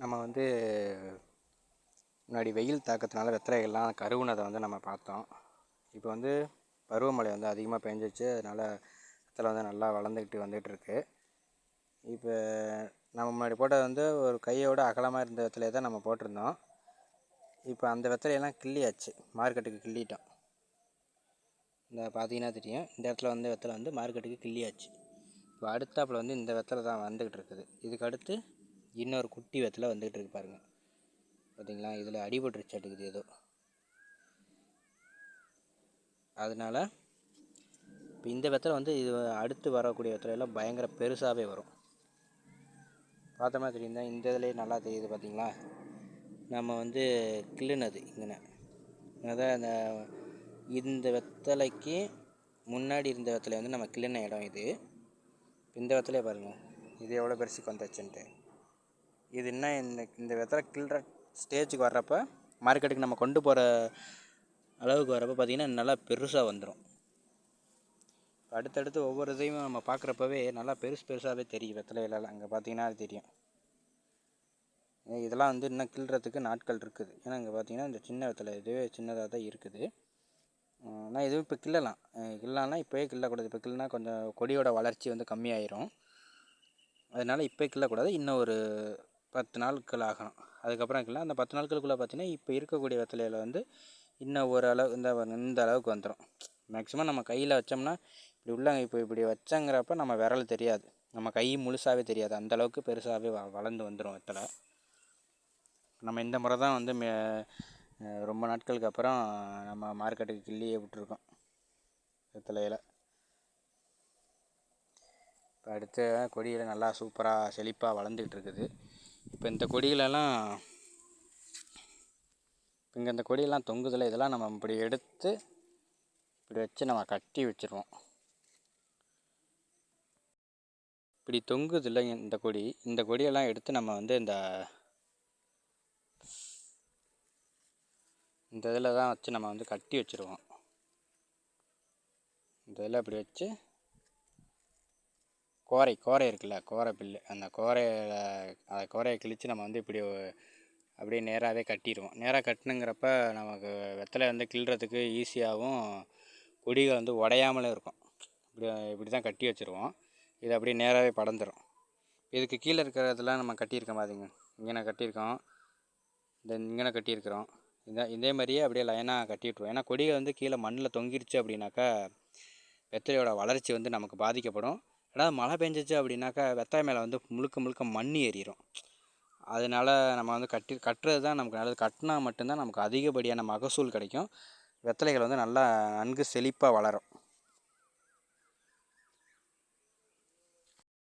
நம்ம வந்து முன்னாடி வெயில் தாக்கத்தினால வெத்தலைகள்லாம் கருகுனதை வந்து நம்ம பார்த்தோம். இப்போ வந்து பருவமழை வந்து அதிகமாக பெஞ்சிச்சு. அதனால் வெத்தலை வந்து நல்லா வளர்ந்துக்கிட்டு வந்துகிட்ருக்கு இப்போ நம்ம முன்னாடி போட்டது வந்து ஒரு கையோட அகலமாக இருந்த வெத்தலையை தான் நம்ம போட்டிருந்தோம். இப்போ அந்த வெத்தலையெல்லாம் கிள்ளியாச்சு. மார்க்கெட்டுக்கு கிள்ளிட்டோம். இந்த பார்த்தீங்கன்னா தெரியும். இந்த இடத்துல வந்து வெத்தலை வந்து மார்க்கெட்டுக்கு கிள்ளியாச்சு. இப்போ அடுத்தாப்பில் வந்து இந்த வெத்தலை தான் வந்துக்கிட்டு இருக்குது இதுக்கு அடுத்து இன்னொரு குட்டி வெத்தில் வந்துக்கிட்டு இருக்கு பாருங்கள் பார்த்தீங்களா இதில் அடிபட்டுருச்சாட்டுக்குது ஏதோ. அதனால் இப்போ இந்த வெத்தலை வந்து இது அடுத்து வரக்கூடிய வெத்தலையெல்லாம் பயங்கர பெருசாகவே வரும். பார்த்த மாதிரி தெரியுதா? இந்த இதுலேயே நல்லா தெரியுது பார்த்தீங்களா நம்ம வந்து கிள்ளுனது இங்கே அதான் அந்த இந்த வெத்தலைக்கு முன்னாடி இருந்த வெத்தலை வந்து நம்ம கிள்ளின இடம் இது. இந்த வெத்தலையே பாருங்கள் இது எவ்வளோ பெருசுக்கு வந்துச்சுன்ட்டு இது என்ன இந்த இந்த வெத்தலை கிள்ற ஸ்டேஜுக்கு வர்றப்ப மார்க்கெட்டுக்கு நம்ம கொண்டு போகிற அளவுக்கு வரப்போ பார்த்திங்கன்னா நல்லா பெருசாக வந்துடும் அடுத்தடுத்து ஒவ்வொரு இதையும் நம்ம பார்க்குறப்பவே நல்லா பெருசு பெருசாகவே தெரியும் வெத்தலை அங்கே பார்த்தீங்கன்னா அது தெரியும். இதெல்லாம் வந்து இன்னும் கிள்றதுக்கு நாட்கள் இருக்குது. ஏன்னா இங்கே பார்த்தீங்கன்னா இந்த சின்ன வெத்தலை இதுவே சின்னதாக தான் இருக்குது. ஆனால் இதுவும் இப்போ கிள்ளலாம். கிள்ளலாம்னா இப்போயே கிள்ளக்கூடாது. இப்போ கிள்ளனா கொஞ்சம் கொடியோட வளர்ச்சி வந்து கம்மியாயிரும். அதனால் இப்போ கிள்ளக்கூடாது. இன்னும் ஒரு பத்து நாட்கள் ஆகணும். அதுக்கப்புறம் கிள்ளலாம் அந்த பத்து நாட்களுக்குள்ளே பார்த்தீங்கன்னா இப்போ இருக்கக்கூடிய வெத்தலையில் வந்து இன்னும் ஓரளவு இந்த இந்த அளவுக்கு வந்துடும் மேக்ஸிமம் நம்ம கையில் வச்சோம்னா இப்படி உள்ள இப்போ இப்படி வச்சங்கிறப்ப நம்ம விரல் தெரியாது. நம்ம கை முழுசாகவே தெரியாது. அந்த அளவுக்கு பெருசாகவே வ வளர்ந்து வந்துடும் வெத்தலை. நம்ம இந்த முறை தான் வந்து மே ரொம்ப நாட்களுக்கு அப்புறம் நம்ம மார்க்கெட்டுக்கு கிள்ளியே விட்டுருக்கோம் வெத்தலையில். இப்போ அடுத்த கொடியில் நல்லா சூப்பராக செழிப்பாக வளர்ந்துக்கிட்டு இருக்குது. இப்போ இந்த கொடிகளெல்லாம் இங்கே இந்த கொடியெல்லாம் தொங்குதில்ல இதெல்லாம் நம்ம இப்படி எடுத்து இப்படி வச்சு நம்ம கட்டி வச்சுருவோம். இப்படி தொங்குதில்ல இந்த கொடி இந்த கொடியெல்லாம் எடுத்து நம்ம வந்து இந்த இந்த இதில் தான் வச்சு நம்ம வந்து கட்டி வச்சுருவோம். இந்த இதில் இப்படி வச்சு கோரை கோரை இருக்குல்ல கோரை பில்லு. அந்த கோரையில் அந்த கோரையை கிழித்து நம்ம வந்து இப்படி அப்படியே நேராகவே கட்டிடுவோம் நேராக கட்டணுங்கிறப்ப நமக்கு வெத்தலை வந்து கிள்றதுக்கு ஈஸியாகவும் கொடிகள் வந்து உடையாமலே இருக்கும். இப்படி இப்படி தான் கட்டி வச்சுருவோம். இது அப்படியே நேராகவே படந்துடும் இதுக்கு கீழே இருக்கிறதெல்லாம் நம்ம கட்டியிருக்கோம் பாருங்க இங்கே கட்டியிருக்கோம். இந்த இங்கே கட்டியிருக்கிறோம். இந்த இதே மாதிரியே அப்படியே லைனாக கட்டி விட்ருவோம் ஏன்னா கொடிகள் வந்து கீழே மண்ணில் தொங்கிடுச்சு அப்படின்னாக்கா வெத்தலையோட வளர்ச்சி வந்து நமக்கு பாதிக்கப்படும். ஏன்னா மழை பெஞ்சிச்சு அப்படின்னாக்கா வெத்தாய் மேலே வந்து முழுக்க முழுக்க மண் ஏறிடும் அதனால் நம்ம வந்து கட்டி கட்டுறது தான் நமக்கு நல்லது. கட்டினா மட்டும்தான் நமக்கு அதிகப்படியான மகசூல் கிடைக்கும். வெத்தலைகள் வந்து நல்லா நன்கு செழிப்பாக வளரும்.